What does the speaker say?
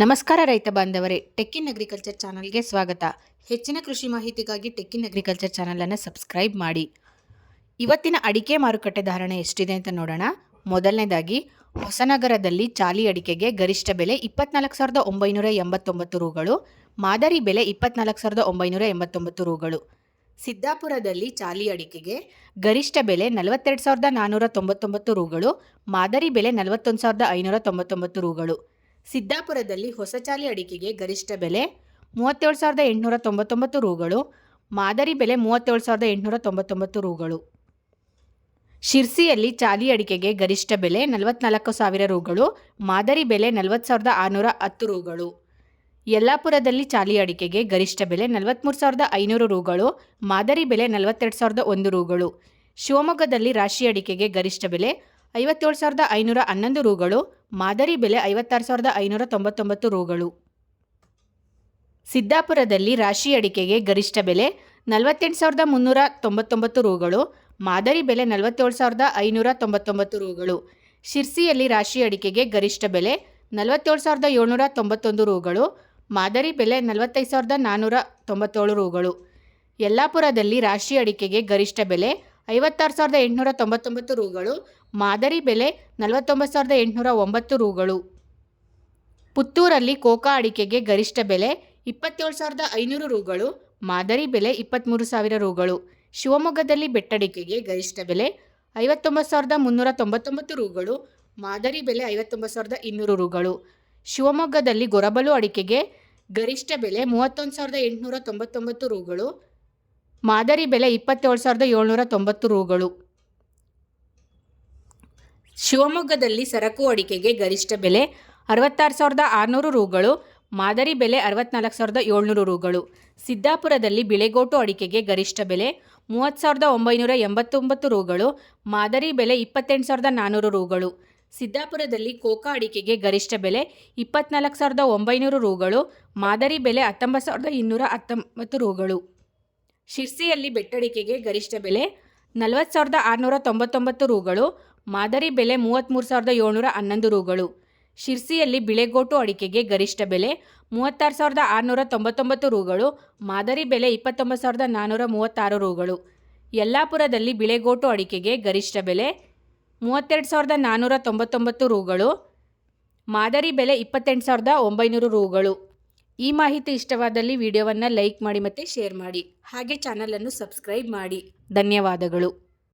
ನಮಸ್ಕಾರ ರೈತ ಬಾಂಧವರೇ ಟೆಕ್ಕಿನ್ ಅಗ್ರಿಕಲ್ಚರ್ ಚಾನಲ್ಗೆ ಸ್ವಾಗತ. ಹೆಚ್ಚಿನ ಕೃಷಿ ಮಾಹಿತಿಗಾಗಿ ಟೆಕ್ಕಿನ್ ಅಗ್ರಿಕಲ್ಚರ್ ಚಾನಲನ್ನು ಸಬ್ಸ್ಕ್ರೈಬ್ ಮಾಡಿ. ಇವತ್ತಿನ ಅಡಿಕೆ ಮಾರುಕಟ್ಟೆ ಧಾರಣೆ ಎಷ್ಟಿದೆ ಅಂತ ನೋಡೋಣ. ಮೊದಲನೇದಾಗಿ, ಹೊಸನಗರದಲ್ಲಿ ಚಾಲಿ ಅಡಿಕೆಗೆ ಗರಿಷ್ಠ ಬೆಲೆ ಇಪ್ಪತ್ನಾಲ್ಕು ಸಾವಿರದ ಒಂಬೈನೂರ ಎಂಬತ್ತೊಂಬತ್ತು ರೂಗಳು, ಮಾದರಿ ಬೆಲೆ ಇಪ್ಪತ್ನಾಲ್ಕು ಸಾವಿರದ ಒಂಬೈನೂರ ಎಂಬತ್ತೊಂಬತ್ತು ರೂಗಳು. ಸಿದ್ದಾಪುರದಲ್ಲಿ ಚಾಲಿ ಅಡಿಕೆಗೆ ಗರಿಷ್ಠ ಬೆಲೆ ನಲವತ್ತೆರಡು ಸಾವಿರದ ನಾನ್ನೂರ ತೊಂಬತ್ತೊಂಬತ್ತು ರೂಗಳು, ಮಾದರಿ ಬೆಲೆ ನಲವತ್ತೊಂದು ಸಾವಿರದ ಐನೂರ ತೊಂಬತ್ತೊಂಬತ್ತು ರೂಗಳು. ಸಿದ್ದಾಪುರದಲ್ಲಿ ಹೊಸ ಚಾಲಿ ಅಡಿಕೆಗೆ ಗರಿಷ್ಠ ಬೆಲೆ ಮೂವತ್ತೇಳು ಸಾವಿರದ ಎಂಟುನೂರ ತೊಂಬತ್ತೊಂಬತ್ತು ರೂಗಳು, ಮಾದರಿ ಬೆಲೆ ಮೂವತ್ತೇಳು ಸಾವಿರದ ಎಂಟುನೂರ ತೊಂಬತ್ತೊಂಬತ್ತು ರೂಗಳು. ಶಿರ್ಸಿಯಲ್ಲಿ ಚಾಲಿ ಅಡಿಕೆಗೆ ಗರಿಷ್ಠ ಬೆಲೆ ನಲವತ್ನಾಲ್ಕು ಸಾವಿರ ರೂಗಳು, ಮಾದರಿ ಬೆಲೆ ನಲವತ್ತು ಸಾವಿರದ ಆರುನೂರ ಹತ್ತು ರೂಗಳು. ಯಲ್ಲಾಪುರದಲ್ಲಿ ಚಾಲಿ ಅಡಿಕೆಗೆ ಗರಿಷ್ಠ ಬೆಲೆ ನಲವತ್ತ್ಮೂರು ಸಾವಿರದ ಐನೂರು ರೂಗಳು, ಮಾದರಿ ಬೆಲೆ ನಲವತ್ತೆರಡು ಸಾವಿರದ ಒಂದು ರೂಗಳು. ಶಿವಮೊಗ್ಗದಲ್ಲಿ ರಾಶಿ ಅಡಿಕೆಗೆ ಗರಿಷ್ಠ ಬೆಲೆ ಐವತ್ತೇಳು ಸಾವಿರದ ಐನೂರ ಹನ್ನೊಂದು ರೂಗಳು ಮಾದರಿ ಬೆಲೆ ಐವತ್ತಾರು ಸಾವಿರದ ಐನೂರ ತೊಂಬತ್ತೊಂಬತ್ತು ರೂಗಳು. ಸಿದ್ದಾಪುರದಲ್ಲಿ ರಾಶಿ ಅಡಿಕೆಗೆ ಗರಿಷ್ಠ ಬೆಲೆ ನಲವತ್ತೆಂಟು ಸಾವಿರದ ಮುನ್ನೂರ ತೊಂಬತ್ತೊಂಬತ್ತು ರೂಗಳು, ಮಾದರಿ ಬೆಲೆ ನಲವತ್ತೇಳು ಸಾವಿರದ ಐನೂರ ತೊಂಬತ್ತೊಂಬತ್ತು ರೂಗಳು. ಶಿರ್ಸಿಯಲ್ಲಿ ರಾಶಿ ಅಡಿಕೆಗೆ ಗರಿಷ್ಠ ಬೆಲೆ ನಲವತ್ತೇಳು ಸಾವಿರದ ಏಳ್ನೂರ ತೊಂಬತ್ತೊಂದು ರೂಗಳು, ಮಾದರಿ ಬೆಲೆ ನಲವತ್ತೈದು ಸಾವಿರದ ನಾನ್ನೂರ ತೊಂಬತ್ತೇಳು ರೂಗಳು. ಯಲ್ಲಾಪುರದಲ್ಲಿ ರಾಶಿ ಅಡಿಕೆಗೆ ಗರಿಷ್ಠ ಬೆಲೆ ಐವತ್ತಾರು ಸಾವಿರದ ಎಂಟುನೂರ ತೊಂಬತ್ತೊಂಬತ್ತು ರೂಗಳು, ಮಾದರಿ ಬೆಲೆ ನಲವತ್ತೊಂಬತ್ತು ಸಾವಿರದ ಎಂಟುನೂರ ಒಂಬತ್ತು ರೂಗಳು. ಪುತ್ತೂರಲ್ಲಿ ಕೋಕಾ ಅಡಿಕೆಗೆ ಗರಿಷ್ಠ ಬೆಲೆ ಇಪ್ಪತ್ತೇಳು ಸಾವಿರದ ಐನೂರು ರೂಗಳು, ಮಾದರಿ ಬೆಲೆ ಇಪ್ಪತ್ತ್ಮೂರು ಸಾವಿರ ರೂಗಳು. ಶಿವಮೊಗ್ಗದಲ್ಲಿ ಬೆಟ್ಟಡಿಕೆಗೆ ಗರಿಷ್ಠ ಬೆಲೆ ಐವತ್ತೊಂಬತ್ತು ಸಾವಿರದ ಮುನ್ನೂರ ತೊಂಬತ್ತೊಂಬತ್ತು ರೂಗಳು, ಮಾದರಿ ಬೆಲೆ ಐವತ್ತೊಂಬತ್ತು ಸಾವಿರದ ಇನ್ನೂರು ರೂಗಳು. ಶಿವಮೊಗ್ಗದಲ್ಲಿ ಗೊರಬಲು ಅಡಿಕೆಗೆ ಗರಿಷ್ಠ ಬೆಲೆ ಮೂವತ್ತೊಂದು ಸಾವಿರದ ಎಂಟುನೂರ ತೊಂಬತ್ತೊಂಬತ್ತು ರೂಗಳು ಮಾದರಿ ಬೆಲೆ ಇಪ್ಪತ್ತೇಳು ಸಾವಿರದ ಏಳ್ನೂರ ತೊಂಬತ್ತು ರೂಗಳು. ಶಿವಮೊಗ್ಗದಲ್ಲಿ ಸರಕು ಅಡಿಕೆಗೆ ಗರಿಷ್ಠ ಬೆಲೆ ಅರವತ್ತಾರು ಸಾವಿರದ ಆರುನೂರು ರೂಗಳು, ಮಾದರಿ ಬೆಲೆ ಅರವತ್ನಾಲ್ಕು ಸಾವಿರದ ಏಳ್ನೂರು ರೂಗಳು. ಸಿದ್ದಾಪುರದಲ್ಲಿ ಬಿಳೆಗೋಟು ಅಡಿಕೆಗೆ ಗರಿಷ್ಠ ಬೆಲೆ ಮೂವತ್ತು ಸಾವಿರದ ಒಂಬೈನೂರ ಎಂಬತ್ತೊಂಬತ್ತು ರೂಗಳು, ಮಾದರಿ ಬೆಲೆ ಇಪ್ಪತ್ತೆಂಟು ಸಾವಿರದ ನಾನ್ನೂರು ರೂಗಳು. ಸಿದ್ದಾಪುರದಲ್ಲಿ ಕೋಕಾ ಅಡಿಕೆಗೆ ಗರಿಷ್ಠ ಬೆಲೆ ಇಪ್ಪತ್ನಾಲ್ಕು ಸಾವಿರದ ಒಂಬೈನೂರು ರೂಗಳು, ಮಾದರಿ ಬೆಲೆ ಹತ್ತೊಂಬತ್ತು ಸಾವಿರದ ಇನ್ನೂರ ಹತ್ತೊಂಬತ್ತು ರೂಗಳು. ಶಿರ್ಸಿಯಲ್ಲಿ ಬೆಟ್ಟಡಿಕೆಗೆ ಗರಿಷ್ಠ ಬೆಲೆ ನಲವತ್ತು ಸಾವಿರದ ಆರುನೂರ ತೊಂಬತ್ತೊಂಬತ್ತು ರೂಗಳು, ಮಾದರಿ ಬೆಲೆ ಮೂವತ್ತ್ಮೂರು ಸಾವಿರದ ಏಳ್ನೂರ ಹನ್ನೊಂದು ರೂಗಳು. ಶಿರ್ಸಿಯಲ್ಲಿ ಬಿಳೆಗೋಟು ಅಡಿಕೆಗೆ ಗರಿಷ್ಠ ಬೆಲೆ ಮೂವತ್ತಾರು ಸಾವಿರದ ಆರುನೂರ ತೊಂಬತ್ತೊಂಬತ್ತು ರೂಗಳು, ಮಾದರಿ ಬೆಲೆ ಇಪ್ಪತ್ತೊಂಬತ್ತು ಸಾವಿರದ ನಾನ್ನೂರ ಮೂವತ್ತಾರು ರೂಗಳು. ಯಲ್ಲಾಪುರದಲ್ಲಿ ಬಿಳೆಗೋಟು ಅಡಿಕೆಗೆ ಗರಿಷ್ಠ ಬೆಲೆ ಮೂವತ್ತೆರಡು ಸಾವಿರದ ನಾನ್ನೂರ ತೊಂಬತ್ತೊಂಬತ್ತು ರೂಗಳು, ಮಾದರಿ ಬೆಲೆ ಇಪ್ಪತ್ತೆಂಟು ಸಾವಿರದ ಒಂಬೈನೂರು ರೂಗಳು. ಈ ಮಾಹಿತಿ ಇಷ್ಟವಾದಲ್ಲಿ ವಿಡಿಯೋವನ್ನು ಲೈಕ್ ಮಾಡಿ ಮತ್ತು ಶೇರ್ ಮಾಡಿ. ಹಾಗೆ ಚಾನಲನ್ನು ಸಬ್ಸ್ಕ್ರೈಬ್ ಮಾಡಿ. ಧನ್ಯವಾದಗಳು.